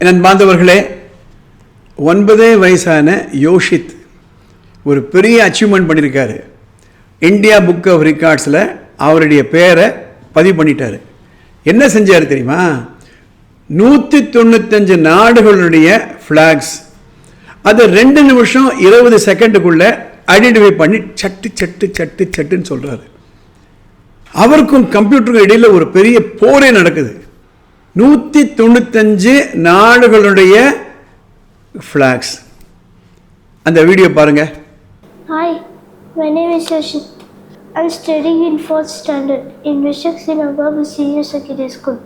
என் பாந்தவர்களே ஒன்பதே வயசான யோஷித் ஒரு பெரிய அச்சீவ்மெண்ட் பண்ணியிருக்காரு இந்தியா புக் ஆஃப் ரெக்கார்ட்ஸில் அவருடைய பேரை பதிவு பண்ணிட்டார். என்ன செஞ்சார் தெரியுமா? நூற்றி தொண்ணூத்தஞ்சு நாடுகளுடைய ஃப்ளாக்ஸ் அது ரெண்டு நிமிஷம் இருபது செகண்டுக்குள்ளே ஐடென்டிஃபை பண்ணி சட்டு சட்டு சட்டு சட்டுன்னு சொல்கிறாரு அவருக்கும் கம்ப்யூட்டருக்கும் இடையில் ஒரு பெரிய போரே நடக்குது. நூற்றி தொண்ணூத்தஞ்சு நாடுகளுடைய ஃப்ளாக்ஸ் அந்த video Hi, my name is Yashit. I'm studying in fourth standard in Vishak Sinababu Senior Secondary School.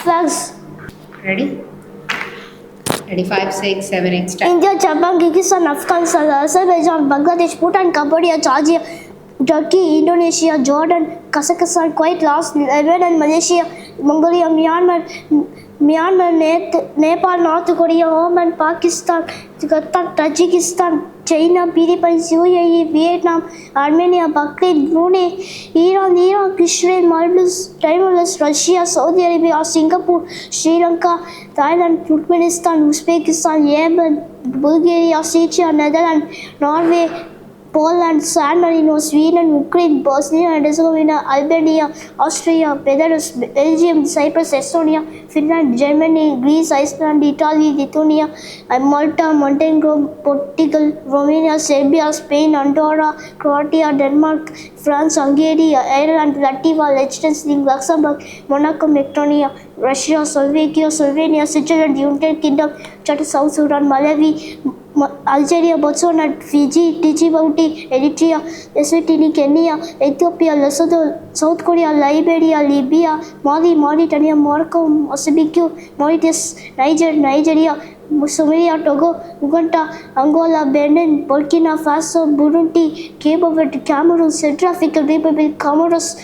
Flags. Ready? Ready, five, six, seven, eight, start. India, Japan, Kyrgyzstan, Afghanistan, Azerbaijan, Bangladesh, Bhutan, Cambodia, Georgia, Turkey, Indonesia, Jordan, Kazakhstan, Kuwait, Laos, Lebanon, Malaysia, Mongolia, Myanmar, Myanmar, Nepal, North Korea, Oman, Pakistan, Qatar, Tajikistan, China, Philippines, UAE, Vietnam, Armenia, Bahrain, Brunei, Iran, Iraq, Israel, Maldives, Timor, Russia, Saudi Arabia, Singapore, Sri Lanka, Thailand, Turkmenistan, Uzbekistan, Yemen, Bulgaria, Czechia, Netherlands, Norway, Poland, San Marino, Sweden, Ukraine, Bosnia and Herzegovina, Albania, Austria, Belarus, Belgium, Cyprus, Estonia, Finland, Germany, Greece, Iceland, Italy, Lithuania, uh, Malta, Montenegro, Portugal, Romania, Serbia, Spain, Andorra, Croatia, Denmark, France, Hungary, Ireland, Latvia, Liechtenstein, Luxembourg, Monaco, Macedonia, Russia, Slovakia, Slovenia, Switzerland, United Kingdom, Chad, South Sudan, Malawi, Algeria Botswana Fiji Djibouti Eritrea Eswatini Kenya Ethiopia Lesotho South Korea Liberia Libya Mali Mauritania Morocco Mozambique Mauritius Niger Nigeria Somalia Togo Uganda Angola Benin Burkina Faso Burundi Cape Verde Cameroon Central African Republic Comoros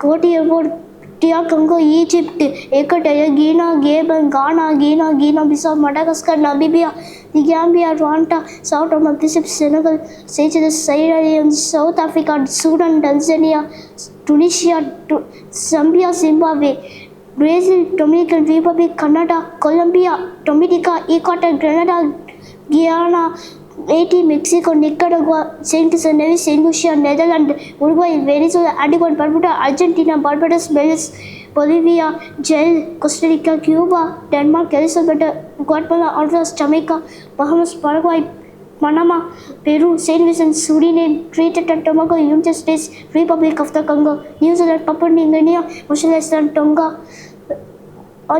Cote d'Ivoire Comoros, Cote d'Ivoire, Tiya कंगो Egypt एकटय Guinea Gabon Ghana Guinea Guinea Bissau Madagascar Namibia निगेम्बिया rwanda south of Pacific senegal seychelles sierra leone south africa sudan tanzania tunisia Tu- zambia zimbabwe brazil dominican republic Haiti Mexico Nicaragua Saint అనేవి Saint Lucia Netherland Uruguay Venezuela Antigua Barbuda Argentina Barbados Belize Bolivia Chile Costa Rica Cuba Denmark ఎలిజబెట్ Guatemala Honduras Jamaica Bahamas Paraguay Panama Peru Saint Vincent Suriname Trinidad and Tobago United States Republic of the Congo New Zealand Papua New Guinea ముషలేస్తాన్ Tonga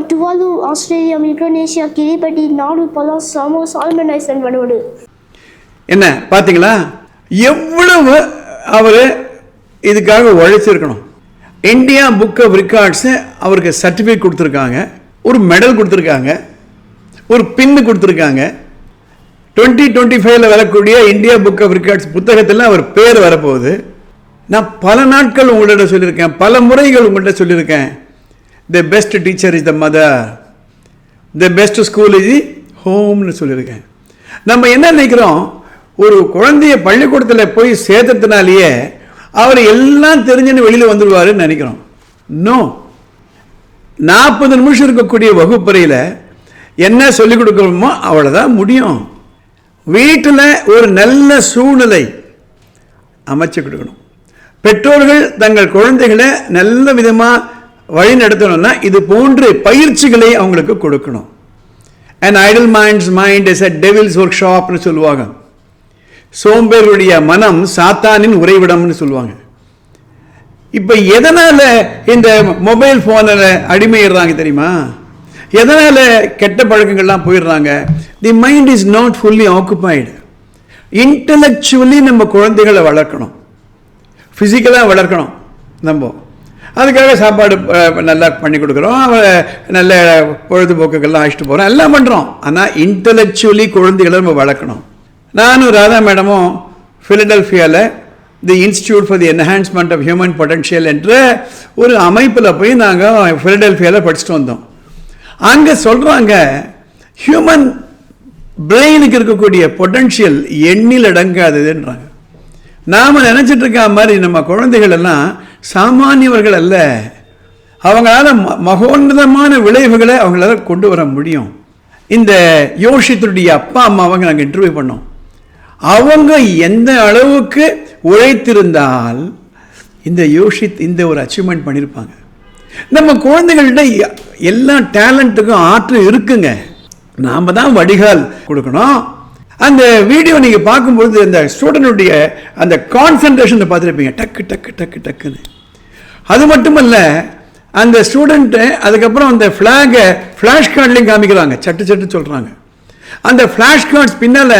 Tuvalu Australia Micronesia Kiribati Nauru Palau Samoa సాల్మెన్ Iceland వడవడు என்ன பார்த்தீங்களா எவ்வளவு அவர் இதுக்காக உழைச்சிருக்கணும். India book of records அவருக்கு certificate கொடுத்துருக்காங்க. ஒரு medal கொடுத்துருக்காங்க. ஒரு பின்னு கொடுத்துருக்காங்க. டுவெண்ட்டி டுவெண்ட்டி ஃபைவ்ல வரக்கூடிய இந்தியா புக் ஆஃப் ரெக்கார்ட்ஸ் புத்தகத்தில் அவர் பேர் வரப்போகுது. நான் பல நாட்கள் உங்கள்கிட்ட சொல்லியிருக்கேன். பல முறைகள் உங்கள்கிட்ட சொல்லியிருக்கேன். The best teacher is the mother the best school is ஹோம்னு சொல்லியிருக்கேன். நம்ம என்ன நினைக்கிறோம்? ஒரு குழந்தைய பள்ளிக்கூடத்தில் போய் சேர்த்ததுனாலேயே அவர் எல்லாம் தெரிஞ்சுன்னு வெளியில் வந்துடுவாருன்னு நினைக்கிறோம். நோ நாற்பது நிமிஷம் இருக்கக்கூடிய வகுப்பறையில் என்ன சொல்லிக் கொடுக்கணுமோ அவ்வளோதான் முடியும். வீட்டில் ஒரு நல்ல சூழ்நிலை அமைச்சு கொடுக்கணும். பெற்றோர்கள் தங்கள் குழந்தைகளை நல்ல விதமாக வழி நடத்தணும்னா இது போன்ற பயிற்சிகளை அவங்களுக்கு கொடுக்கணும். And idle minds mind is a devil's work ஷாப்னு சொல்லுவாங்க. சோம்பேருடைய மனம் சாத்தானின் உறைவிடம்னு சொல்லுவாங்க. இப்போ எதனால் இந்த மொபைல் ஃபோனில் அடிமையிடுறாங்க தெரியுமா? எதனால் கெட்ட பழக்கங்கள்லாம் போயிடுறாங்க? The mind is not fully occupied intellectually நம்ம குழந்தைகளை வளர்க்கணும். ஃபிசிக்கலாக வளர்க்கணும் நம்ம. அதுக்காக சாப்பாடு நல்லா பண்ணி கொடுக்குறோம். நல்ல பொழுதுபோக்குகள்லாம் அழைச்சிட்டு போகிறோம் எல்லாம் பண்ணுறோம் ஆனால் இன்டலெக்சுவலி குழந்தைகளை நம்ம வளர்க்கணும். நானும் ராதா மேடமும் ஃபிலடெல்ஃபியாவில் the institute for the enhancement of human potential என்ற ஒரு அமைப்பில் போய் நாங்கள் ஃபிலடெல்ஃபியாவில் படிச்சுட்டு வந்தோம். அங்கே சொல்கிறாங்க ஹியூமன் பிரெயினுக்கு இருக்கக்கூடிய பொட்டன்ஷியல் எண்ணில் அடங்காததுன்றாங்க. நாம் நினச்சிட்டு இருக்க மாதிரி நம்ம குழந்தைகள் எல்லாம் சாமானியவர்கள் அல்ல. அவங்களால ம- மகோன்னதமான விளைவுகளை அவங்களால கொண்டு வர முடியும். இந்த யோஷித்துடைய அப்பா அம்மாவை நாங்கள் இன்டர்வியூ பண்ணோம். அவங்க எந்த அளவுக்கு உழைத்திருந்தால் இந்த யோசித் இந்த ஒரு அச்சீவ்மெண்ட் பண்ணியிருப்பாங்க நம்ம குழந்தைகள்கிட்ட எல்லா டேலண்ட்டுக்கும் ஆற்றல் இருக்குங்க. நாம் தான் வடிகால் கொடுக்கணும். அந்த வீடியோ நீங்கள் பார்க்கும்பொழுது அந்த ஸ்டூடெண்டுடைய அந்த கான்சன்ட்ரேஷனை பார்த்துருப்பீங்க. டக்கு டக்கு டக்கு டக்குன்னு. அது மட்டுமல்ல அந்த ஸ்டூடெண்ட்டு அதுக்கப்புறம் அந்த ஃப்ளாகை ஃப்ளாஷ் கார்ட்லேயும் காமிக்கிறாங்க. சட்டு சட்டு சொல்கிறாங்க அந்த ஃப்ளாஷ் கார்ட்ஸ் பின்னால்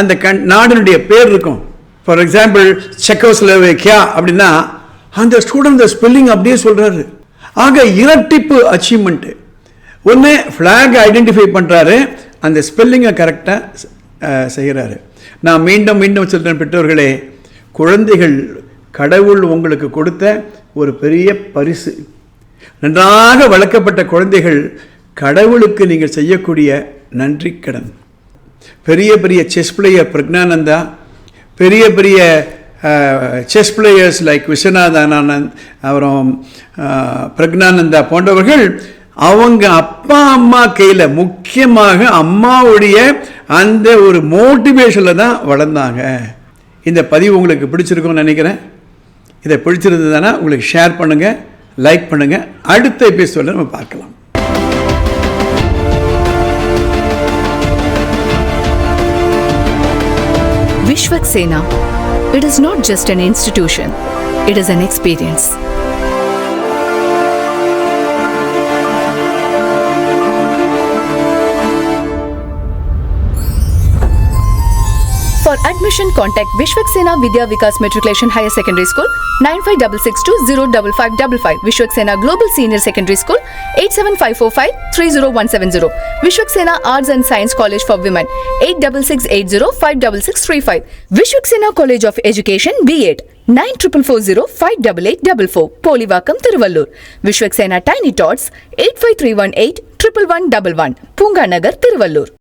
அந்த கண் நாடினுடைய பேர் இருக்கும். ஃபார் எக்ஸாம்பிள் செக்கோஸ்லோவேக்கியா அப்படின்னா அந்த ஸ்டூடெண்ட் ஸ்பெல்லிங் அப்படியே சொல்கிறாரு ஆக இரட்டிப்பு அச்சீவ்மெண்ட்டு ஒன்று ஃப்ளாக் ஐடென்டிஃபை பண்ணுறாரு அந்த ஸ்பெல்லிங்கை கரெக்டாக செய்கிறாரு நான் மீண்டும் மீண்டும் சொல்கிறேன் பெற்றோர்களே குழந்தைகள் கடவுள் உங்களுக்கு கொடுத்த ஒரு பெரிய பரிசு. நன்றாக வளர்க்கப்பட்ட குழந்தைகள் கடவுளுக்கு நீங்கள் செய்யக்கூடிய நன்றி கடன். பெரிய பெரிய செஸ் பிளேயர் பிரக்னானந்தா பெரிய பெரிய செஸ் பிளேயர்ஸ் லைக் விஸ்வநாதானந்த் அப்புறம் பிரக்னானந்தா போன்றவர்கள் அவங்க அப்பா அம்மா கையில் முக்கியமாக அம்மாவுடைய அந்த ஒரு மோட்டிவேஷனில் தான் வளர்ந்தாங்க. இந்த பதிவு உங்களுக்கு பிடிச்சிருக்கும்னு நினைக்கிறேன். இதை பிடிச்சிருந்ததுன்னா உங்களுக்கு ஷேர் பண்ணுங்கள் லைக் பண்ணுங்கள் அடுத்த எபிசோடில் நம்ம பார்க்கலாம். Vishwak Sena. It is not just an institution, it is an experience. For admission, contact Vishwak Sena Vidya Vikas Matriculation Higher Secondary School 956620555 Vishwak Sena Global Senior Secondary School 87545-30170 Vishwak Sena Arts and Science College for Women 86805665 Vishwak Sena College of Education B8 nine triple four zero five double eight double four Polivakkam Tiruvallur Vishwaksena tiny tots eight five three one eight triple one double one Poonganagar Tiruvallur